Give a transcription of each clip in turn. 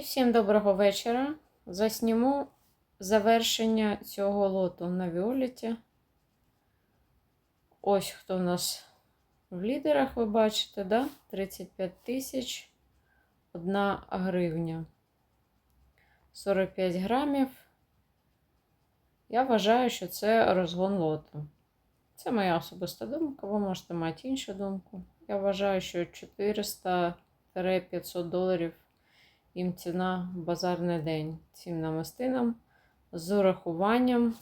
Всім доброго вечора. Засніму завершення цього лоту на Віоліті. Ось хто в нас в лідерах, ви бачите, да? 35 тисяч, 1 гривня. 45 грамів. Я вважаю, що це розгон лоту. Це моя особиста думка, ви можете мати іншу думку. Я вважаю, що 400-500 доларів їм ціна базарний день цим намистинам з урахуванням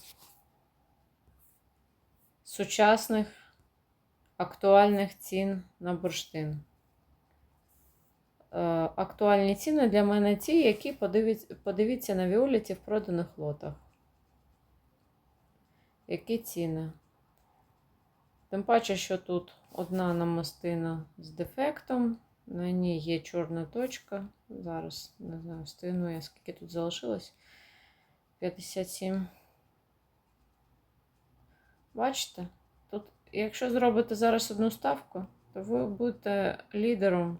сучасних актуальних цін на бурштин. Е, Актуальні ціни для мене ті, які подивіться, подивіться на Віоліті в проданих лотах. Які ціни? Тим паче, що тут одна намистина з дефектом, на ній є чорна точка. Зараз не знаю, встигну я, скільки тут залишилось. 57. Бачите? Тут, якщо зробите зараз одну ставку, то ви будете лідером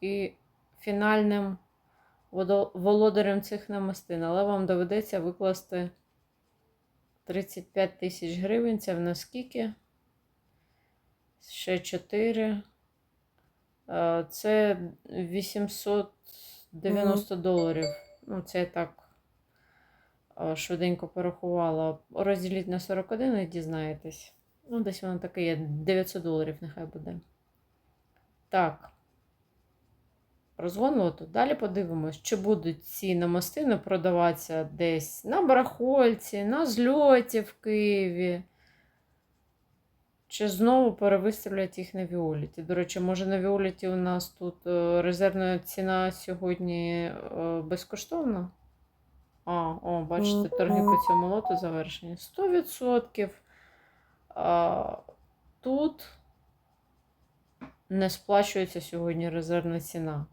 і фінальним володарем цих намистин. Але вам доведеться викласти 35 тисяч гривень. Це в нас скільки? Ще 4. Е, Це 890 доларів. Ну, це я так е, швиденько порахувала. Розділіть на 41 і дізнаєтесь. Ну, десь воно таке є. 900 доларів нехай буде. Так. Розгон лоту. Далі подивимось, чи будуть ці намастини продаватися десь на барахольці, на зльоті в Києві. Чи знову перевиставлять їх на Віоліті? До речі, може на Віоліті у нас тут е, резервна ціна сьогодні е, безкоштовна? А, о, бачите, торги по цьому лоту завершені. 100%. А, тут не сплачується сьогодні резервна ціна.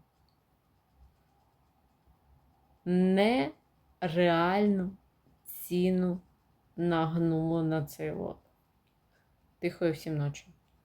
Нереальну ціну нагнуло на цей лот. Тихої всім ночі.